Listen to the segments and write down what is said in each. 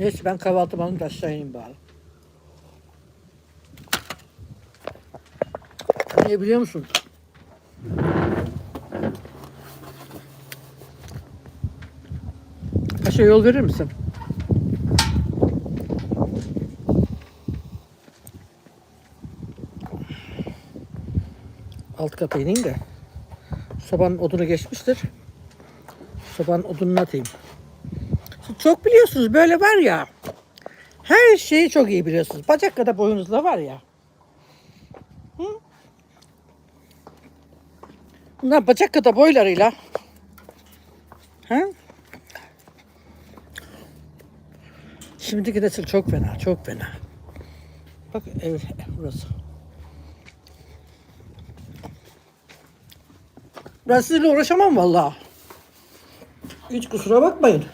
Neyse ben kahvaltımı da aşağı ineyim bari. Niye biliyor musun? Paşa yol verir misin? Alt kata ineyim de. Sobanın odunu geçmiştir. Sobanın odununu atayım. Çok biliyorsunuz böyle var ya. Her şeyi çok iyi biliyorsunuz. Bacak kadar boyunuzda var ya. Hı? Bunlar bacak kadar boylarıyla. Ha? Şimdiki nesil çok fena, çok fena. Bak ev burası. Ben sizinle uğraşamam vallahi. Hiç kusura bakmayın.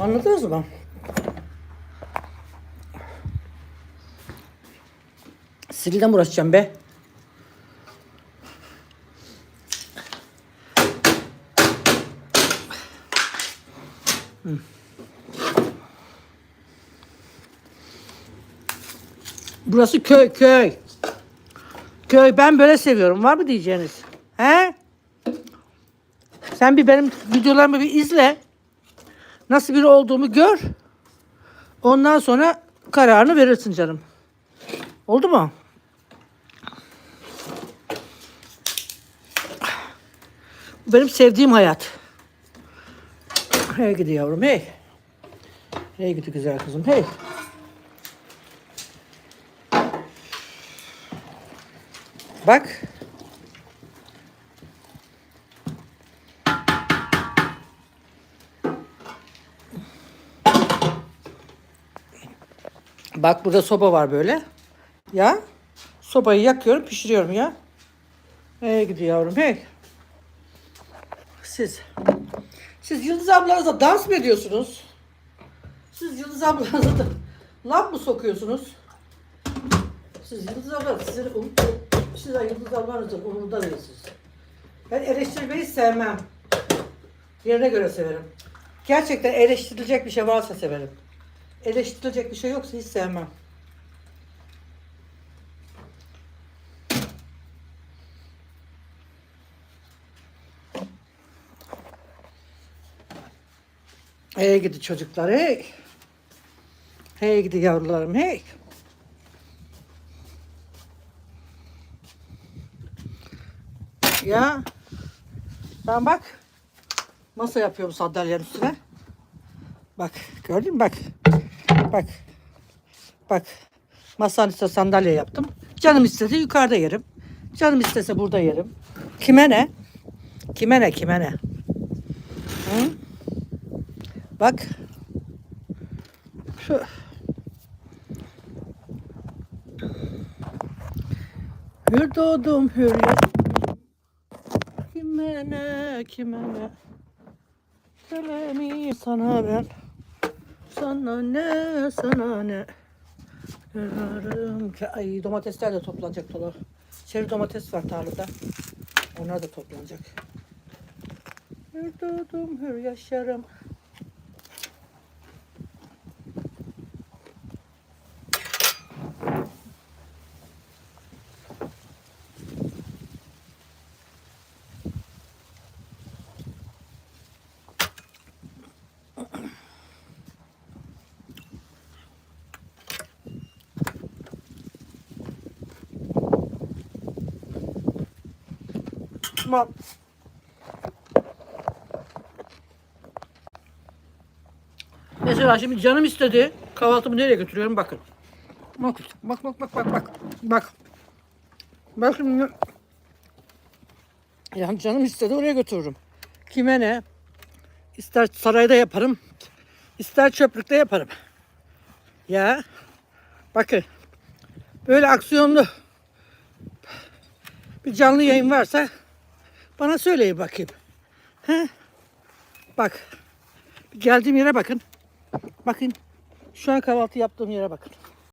Anladınız mı? Mi uğraşacağım be? Burası köy köy. Köy ben böyle seviyorum. Var mı diyeceğiniz? He? Sen bir benim videolarımı bir izle. Nasıl biri olduğumu gör. Ondan sonra kararını verirsin canım. Oldu mu? Benim sevdiğim hayat. Hey gidi yavrum hey. Hey gidi güzel kızım hey. Bak. Bak burada soba var böyle. Ya. Sobayı yakıyorum, pişiriyorum ya. Hey gidiyor yavrum hey. Siz. Siz Yıldız ablanıza dans mı ediyorsunuz? Siz Yıldız ablanıza da laf mı sokuyorsunuz? Siz Yıldız abla, sizin um, siz Yıldız ablanızın umurunda değilsiniz. Ben eleştirmeyi sevmem. Yerine göre severim. Gerçekten eleştirilecek bir şey varsa severim. Eleştirilecek bir şey yoksa hiç sevmem. Hey gidi çocuklar hey. Hey gidi yavrularım hey. Ya ben bak masa yapıyorum sandalyenin üstüne. Bak gördün mü bak. Bak. Bak. Masanın üstüne sandalye yaptım. Canım istese yukarıda yerim. Canım istese burada yerim. Kime ne? Kime ne? Kime ne? Hı? Bak. Şu. Hür doğdum hür. Kime ne? Kime ne? Söylemi sana ben. Sana ne, sana ne? Yararım ki... Ay domatesler de toplanacak dolu. Çeri domates var tarlada. Onlar da toplanacak. Hür doğdum, hür yaşarım. Tamam. Mesela şimdi canım istedi. Kahvaltımı nereye götürüyorum bakın. Bak bak bak bak bak bak. Bak. Bak şimdi. Yani canım istedi oraya götürürüm. Kime ne? İster sarayda yaparım. ister çöplükte yaparım. Ya. Bakın. Böyle aksiyonlu bir canlı yayın varsa bana söyleyin bakayım. He? Bak. Geldiğim yere bakın. Bakın. Şu an kahvaltı yaptığım yere bakın.